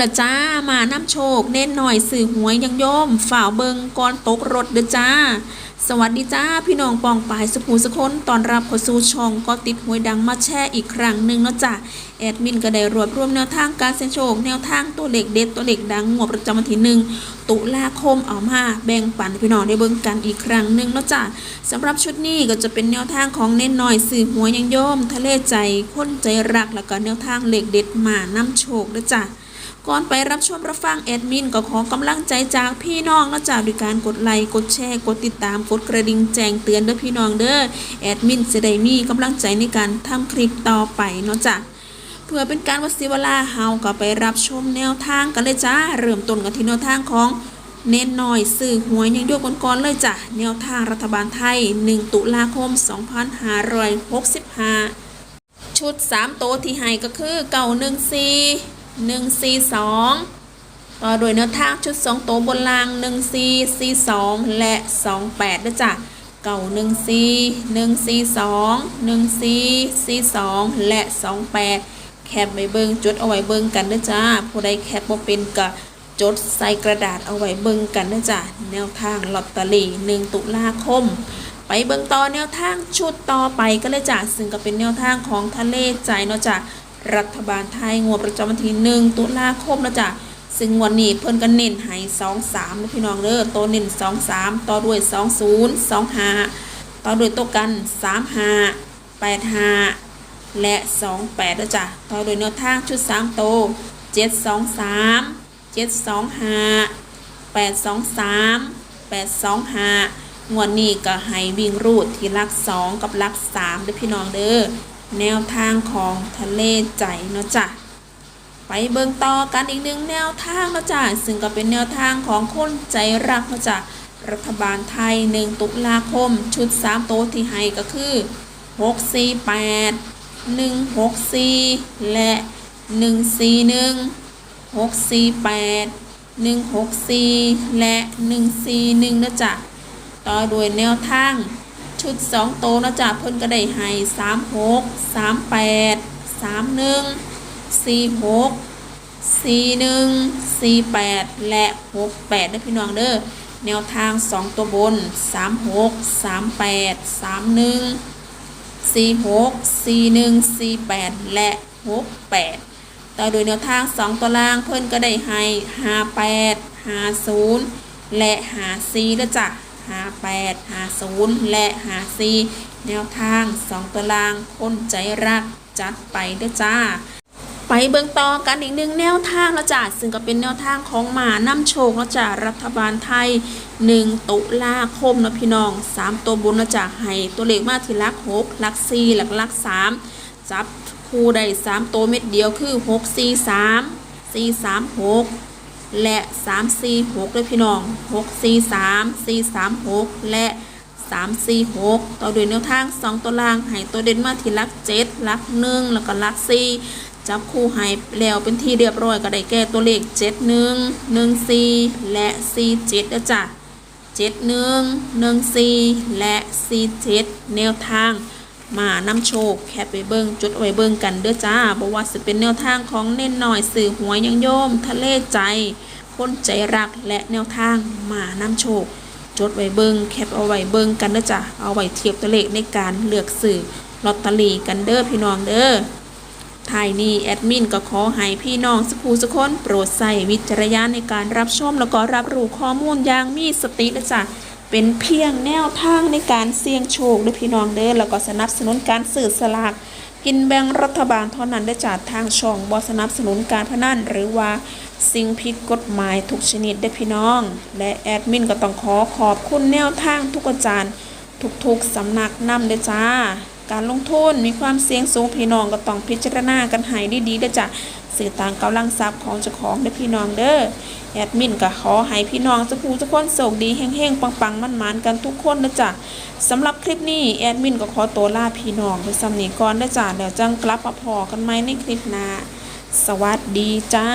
ละจ้า มาน้ำโชค เน้นหน่อยสื่อหวยยังโยมฝ่าวเบิงก่อนตกรถเด้อจ้า สวัสดีจ้า พี่น้องปองปายสุภูสคนตอนรับเข้าสู่ช่องก็ติดหวยดังมาแช่อีกครั้งหนึ่งเนาะจ้ะแอดมินก็ได้รวบรวมแนวทางการเสี่ยงโชค แนวทางตัวเลขเด็ดตัวเลขดังงวดประจำวันที่หนึ่งตุลาคมเอามาแบ่งปันพี่น้องได้เบิ่งกันอีกครั้งหนึ่งเนาะจ้ะสำหรับชุดนี้ก็จะเป็นแนวทางของเน้นหน่อยสื่อหวยยังโยมทะเลใจคนใจรักแล้วก็แนวทางเลขเด็ดมาน้ำโชคเด้อจ้ะ ก่อนไปรับชมรับฟังแอดมินก็ขอกำลังใจจากพี่น้องนะจ๊ะด้วยการกดไลค์กดแชร์กดติดตามกดกระดิ่งแจ้งเตือนเด้อพี่น้องเด้อแอดมินจะได้มีกำลังใจในการทำคลิปต่อไปเนาะจ้ะเพื่อเป็นการวัดศิวลาเฮาก็ไปรับชมแนวทางกันเลยจ้าเริ่มต้นกันที่แนวทางของเน้นหน่อยสื่อหวยยังด้วยก่อนๆเลยจ้ะแนวทางรัฐบาลไทย 1 ตุลาคม 2565 ชุด 3 โตที่ให้ก็คือเก่า1 4 1 4 2 ต่อโดยแนวทางชุด 2 โตวบนล่าง 1 4 4 2 และ 2 8ด้วยจ้ะเก่า1 4 1 4 2 1 4 4 2 และ 2 8 แคปไว้เบิงจดเอาไว้เบิงกันด้อจ้า ผู้ใดแคปบ่เป็นก็จดใส่กระดาษเอาไว้เบิงกันด้อจ้าแนวทางลอตเตอรี่ 1 ตุลาคมไปเบิ่งต่อแนวทางชุดต่อไปก็เลยจ้ะซึ่งก็เป็นแนวทางของทะเลใจเนาะจ้ะ รัฐบาลไทยงวดประจำวันที่หนึ่งตุลาคมนะจ้ะซึ่งวันนี้เพิ่นก็เน้นให้สองสามนะพี่น้องเด้อตัวเน้นสองสามต่อด้วยสองศูนย์สองห้าต่อด้วยตัวกันสามห้าแปดห้าและสองแปดนะจ้ะต่อด้วยแนวทางชุดสามโตเจ็ดสองสามเจ็ดสองห้าแปดสองสามแปดสองห้างวดนี้ก็ให้วิ่งรูดที่ลักสองกับลักสามเด้อพี่น้องเด้อ แนวทางของทะเลใจเนาะจ้ะไปเบิ่งต่อกันอีกหนึ่งแนวทางเนาะจ้ะซึ่งก็เป็นแนวทางของคนใจรักเนาะจ้ะรัฐบาลไทยหนึ่งตุลาคม ชุดสามโต๊ะที่ให้ก็คือหกสี่แปดหนึ่งหกสี่และหนึ่งสี่หนึ่งหกสี่แปดหนึ่งหกสี่และหนึ่งสี่หนึ่งนะจ๊ะ ต่อด้วยแนวทาง ชุดสองโตวนะจ๊ะเพิ่นก็ได้ให้สามหกสามแปดสามหนึ่งสี่หกสี่หนึ่งสี่แปดและหกแปดนะพี่น้องเด้อแนวทางสองตัวบนสามหกสามแปดสามหนึ่งสี่หกสี่หนึ่งสี่แปดและหกแปดต่อโดยแนวทางสองตัวล่างเพิ่อนก็ได้ให้ห้าแปดห้าศูนย์และห้าสี่แล้วจ้ะ ห้าแปดหาศูนย์และห้าสี่แนวทางสองตัวลางคนใจรักจัดไปเด้อจ้า ไปเบิ่งต่อกันอีกหนึ่งแนวทางแล้วจ้ะซึ่งก็เป็นแนวทางของหมานำโชคแล้วจ้ะรัฐบาลไทย 1 ตุลาคมนะพี่น้อง 3 ตัวบนแล้วจ้ะให้ตัวเลขมาที่ลัก6หลัก4หลักลัก3จับคู่ได้3ตัวเม็ดเดียวคือ 6 4 3 4 3 6 และ 3 4 6เลยพี่น้อง 6 4 3 4 3 6 และ 3 4 6 ต่อด้วยแนวทาง 2 ตัวล่างให้ตัวเด่นมาที่ลัก 7 ลัก 1 แล้วก็ลัก 4 จับคู่ให้แล้วเป็นที่เรียบร้อยก็ได้แก้ตัวเลข 7 1 1 4 และ 4 7นะจ๊ะ7 1 1 4 และ 4 7 แนวทาง มานำโชคแคปไปเบิงจุดเอาไว้เบิงกันเด้อจ้าบอกว่าสิเป็นแนวทางของเน้นหน่อยสื่อหวยยังโยม ทะเลใจคนใจรักและแนวทางมานำโชคจดไว้เบิงแคปเอาไว้เบิงกันเด้อจ้ะเอาไว้เทียบตัวเลขในการเลือกสื่อลอตเตอรี่กันเด้อพี่น้องเด้อท้ายนี้แอดมินก็ขอให้พี่น้องสักผู้สักคนโปรดใส่วิจารณญาณในการรับชมแล้วก็รับรู้ข้อมูลอย่างมีสตินะจ๊ะ เป็นเพียงแนวทางในการเสี่ยงโชคด้วยพี่น้องเด้อแล้วก็สนับสนุนการสื่อสลากกินแบ่งรัฐบาลเท่านั้นได้จากทางช่องบอสนับสนุนการพนันหรือว่าสิ่งผิดกฎหมายทุกชนิดได้พี่น้อง และแอดมินก็ต้องขอขอบคุณแนวทางทุกอาจารย์ทุกๆสำนักนำเด้อจ้าการลงทุนมีความเสี่ยงสูงพี่น้องก็ต้องพิจารณากันให้ดีๆเด้จ้ะสื่อต่างกำลังทรัพย์ของเจ้าของเด้พี่น้องเด้อ แอดมินก็ขอให้พี่น้องเจ้าผู้เจ้าคนโชคดีแห้งๆปังๆมันๆกันทุกคนนะจ๊ะสำหรับคลิปนี้แอดมินก็ขอตัวลาพี่น้องไปสำนีก่อนนะจ๊ะเดี๋ยวจังกลับมาพอกันใหม่ในคลิปหน้าสวัสดีจ้า